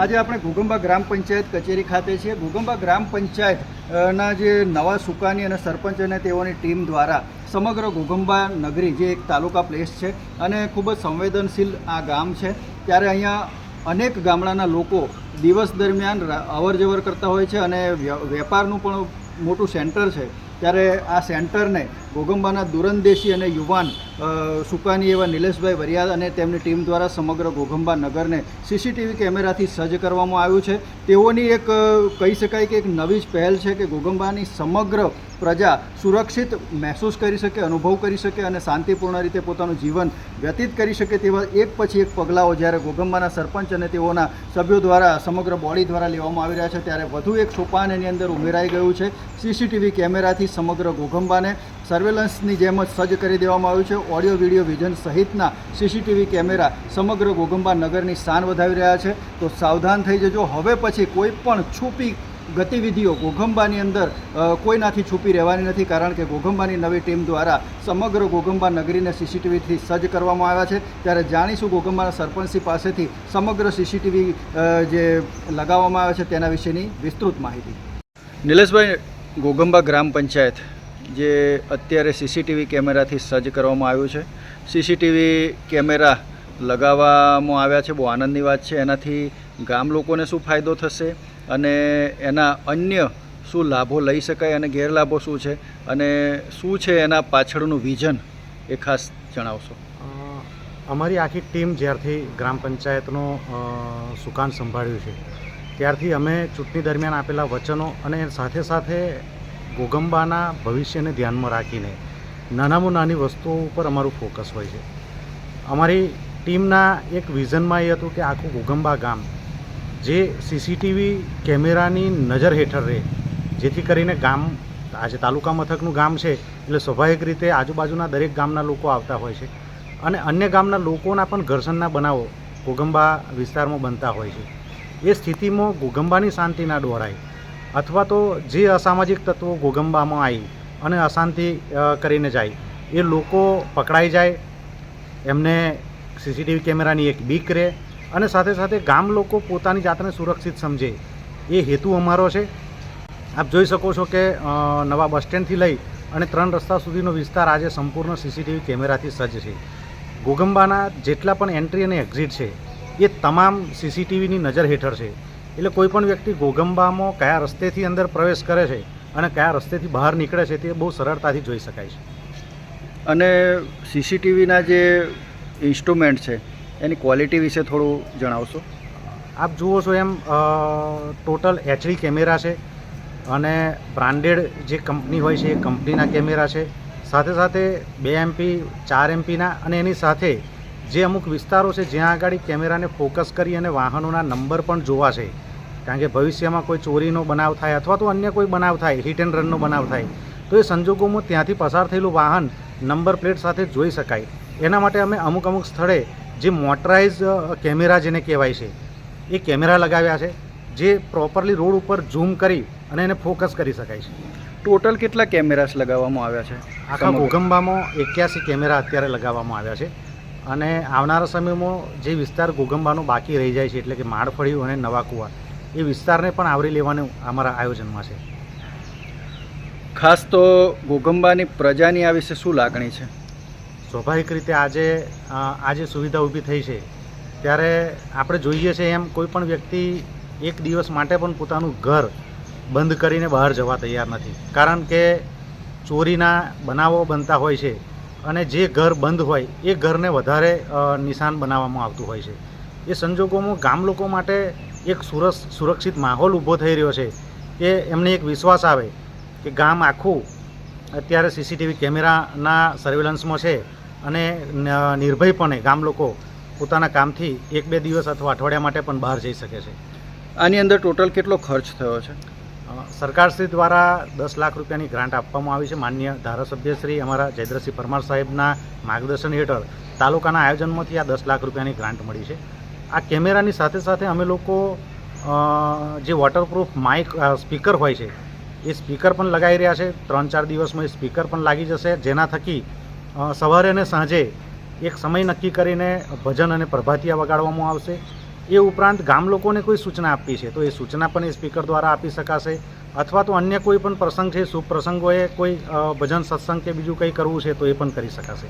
આજે આપણે ઘુગંબા ગ્રામ પંચાયત કચેરી ખાતે છીએ. ઘુગંબા ગ્રામ પંચાયત ના જે નવા સુકાની અને સરપંચ અને તેઓની ટીમ દ્વારા સમગ્ર ઘુગંબા નગરી, જે એક તાલુકા પ્લેસ છે અને ખૂબ જ સંવેદનશીલ આ ગામ છે. ત્યારે અહીંયા અનેક ગામડાના લોકો દિવસ દરમિયાન અવરજવર અવર જવર કરતા હોય છે અને વેપારનું પણ મોટું સેન્ટર છે. ત્યારે આ સેન્ટરને ઘોગંબાના દુરંદેશી અને યુવાન સુકાની એવા નિલેશભાઈ વરિયાદ અને તેમની ટીમ દ્વારા સમગ્ર ઘોઘંબા નગરને સીસીટીવી કેમેરાથી સજ્જ કરવામાં આવ્યું છે. તેઓની એક કહી શકાય કે એક નવી જ પહેલ છે કે ઘોઘંબાની સમગ્ર પ્રજા સુરક્ષિત મહેસૂસ કરી શકે, અનુભવ કરી શકે અને શાંતિપૂર્ણ રીતે પોતાનું જીવન વ્યતીત કરી શકે તેવા એક પછી એક પગલાઓ જ્યારે ઘોઘંબાના સરપંચ અને તેઓના સભ્યો દ્વારા સમગ્ર બોડી દ્વારા લેવામાં આવી રહ્યા છે, ત્યારે વધુ એક સોપાન એની અંદર ઉમેરાઈ ગયું છે. સીસીટીવી કેમેરાથી સમગ્ર ઘોગંબાને સર્વેલન્સની જેમ જ સજ્જ કરી દેવામાં આવ્યું છે. ઓડિયો, વીડિયો, વિઝન સહિતના સીસીટીવી કેમેરા સમગ્ર ઘોઘંબા નગરની શાન વધાવી રહ્યા છે. તો સાવધાન થઈ જજો. હવે પછી કોઈ પણ છૂપી ગતિવિધિઓ ઘોઘંબાની અંદર કોઈનાથી છુપી રહેવાની નથી, કારણ કે ઘોઘંબાની નવી ટીમ દ્વારા સમગ્ર ઘોઘંબા નગરીને સીસીટીવીથી સજ્જ કરવામાં આવ્યા છે. ત્યારે જાણીશું ઘોઘંબાના સરપંચી પાસેથી સમગ્ર સીસીટીવી જે લગાવવામાં આવે છે તેના વિશેની વિસ્તૃત માહિતી. નિલેશભાઈ ઘોઘંબા ગ્રામ પંચાયત જે અત્યારે સીસીટીવી કેમેરાથી સજ્જ કરવામાં આવ્યું છે. સીસીટીવી કેમેરા લગાવવામાં આવ્યા છે, બહુ આનંદની વાત છે. એનાથી ગામ લોકોને શું ફાયદો થશે અને એના અન્ય શું લાભો લઈ શકાય અને ગેરલાભો શું છે અને શું છે એના પાછળનું વિઝન એ ખાસ જણાવશો. અમારી આખી ટીમ જ્યારથી ગ્રામ પંચાયતનો સુકાન સંભાળ્યું છે, ત્યારથી અમે ચૂંટણી દરમિયાન આપેલા વચનો અને સાથે સાથે ગોગંબાના ભવિષ્યને ધ્યાનમાં રાખીને નાનામાં નાની વસ્તુઓ ઉપર અમારું ફોકસ હોય છે. અમારી ટીમના એક વિઝનમાં એ હતું કે આખું ગોગંબા ગામ જે સીસીટીવી કેમેરાની નજર હેઠળ રહે, જેથી કરીને ગામ આજે તાલુકા મથકનું ગામ છે, એટલે સ્વાભાવિક રીતે આજુબાજુના દરેક ગામના લોકો આવતા હોય છે. અને અન્ય ગામના લોકોના પણ ઘર્ષણના બનાવો ગોગંબા વિસ્તારમાં બનતા હોય છે. એ સ્થિતિમાં ગોગંબાની શાંતિ ના દોડાય અથવા તો જે અસામાજિક તત્વો ગોગંબામાં આવી અને અશાંતિ કરીને જાય, એ લોકો પકડાઈ જાય, એમને સીસીટીવી કેમેરાની એક બીક રહે અને સાથે સાથે ગામ લોકો પોતાની જાતને સુરક્ષિત સમજે, એ હેતુ અમારો છે. આપ જોઈ શકો છો કે નવા બસ સ્ટેન્ડથી લઈ અને ત્રણ રસ્તા સુધીનો વિસ્તાર આજે સંપૂર્ણ સીસીટીવી કેમેરાથી સજ્જ છે. ગોગંબાના જેટલા પણ એન્ટ્રી અને એક્ઝિટ છે, એ તમામ સીસીટીવીની નજર હેઠળ છે. એટલે કોઈ પણ વ્યક્તિ ગોગંબામાં કયા રસ્તેથી અંદર પ્રવેશ કરે છે અને કયા રસ્તેથી બહાર નીકળે છે તે બહુ સરળતાથી જોઈ શકાય છે. અને સીસીટીવીના જે ઇન્સ્ટ્રુમેન્ટ છે એની ક્વોલિટી વિશે થોડું જણાવશો? આપ જુઓ છો એમ ટોટલ એચડી કેમેરા છે અને બ્રાન્ડેડ જે કંપની હોય છે એ કંપનીના કેમેરા છે. સાથે સાથે બે એમપી ચાર એમપીના અને એની સાથે જે અમુક વિસ્તારો છે જ્યાં આગળ કેમેરાને ફોકસ કરી અને વાહનોના નંબર પણ જોવા છે કારણ કે ભવિષ્યમાં કોઈ ચોરીનો બનાવ થાય અથવા તો અન્ય કોઈ બનાવ થાય હિટ એન્ડ રનનો બનાવ થાય તો એ સંજોગોમાં ત્યાંથી પસાર થયેલું વાહન નંબર પ્લેટ સાથે જોઈ શકાય. એના માટે અમે અમુક અમુક સ્થળે જે મોટરાઇઝ કેમેરા જેને કહેવાય છે એ કેમેરા લગાવ્યા છે જે પ્રોપરલી રોડ ઉપર ઝૂમ કરી અને એને ફોકસ કરી શકાય છે. ટોટલ કેટલા કેમેરાસ લગાવવામાં આવ્યા છે? આખા ગોગંબામાં એક્યાસી કેમેરા અત્યારે લગાવવામાં આવ્યા છે અને આવનારા સમયમાં જે વિસ્તાર ઘોગંબાનો બાકી રહી જાય છે એટલે કે માળફળિયું અને નવા કુવા એ વિસ્તારને પણ આવરી લેવાનું અમારા આયોજનમાં છે. ખાસ તો ગોગંબાની પ્રજાની આ વિશે શું લાગણી છે? સ્વાભાવિક રીતે આજે આજે આ જે સુવિધા ઊભી થઈ છે. ત્યારે આપણે જોઈએ છે એમ કોઈ પણ વ્યક્તિ એક દિવસ માટે પણ પોતાનું ઘર બંધ કરીને બહાર જવા તૈયાર નથી. કારણ કે ચોરીના બનાવો બનતા હોય છે અને જે ઘર બંધ હોય એ ઘરને વધારે નિશાન બનાવવામાં આવતું હોય છે. એ સંજોગોમાં ગામ લોકો માટે એક સુરસ સુરક્ષિત માહોલ ઊભો થઈ રહ્યો છે કે એમને એક વિશ્વાસ આવે કે ગામ આખું અત્યારે સીસીટીવી કેમેરાના સર્વેલન્સમાં છે અને નિર્ભયપણે ગામ લોકો પોતાના કામથી એક બે દિવસ અથવા અઠવાડિયા માટે પણ બહાર જઈ શકે છે. આની અંદર ટોટલ કેટલો ખર્ચ થયો છે? સરકારશ્રી દ્વારા દસ લાખ રૂપિયાની ગ્રાન્ટ આપવામાં આવી છે. માન્ય ધારાસભ્યશ્રી અમારા જયદ્રસિંહ પરમાર સાહેબના માર્ગદર્શન હેઠળ તાલુકાના આયોજનમાંથી આ દસ લાખ રૂપિયાની ગ્રાન્ટ મળી છે. આ કેમેરાની સાથે સાથે અમે લોકો જે વોટરપ્રૂફ માઇક સ્પીકર હોય છે, એ સ્પીકર પણ લગાવી રહ્યા છે. ત્રણ ચાર દિવસમાં એ સ્પીકર પણ લાગી જશે. જેના થકી સવારે અને સાંજે એક સમય નક્કી કરીને ભજન અને પ્રભાતિયા વગાડવામાં આવશે. એ ઉપરાંત ગામ લોકોને કોઈ સૂચના આપવી છે, તો એ સૂચના પણ એ સ્પીકર દ્વારા આપી શકાશે. અથવા તો અન્ય કોઈ પણ પ્રસંગ છે, શુભ પ્રસંગોએ કોઈ ભજન, સત્સંગ કે બીજું કંઈ કરવું છે, તો એ પણ કરી શકાશે.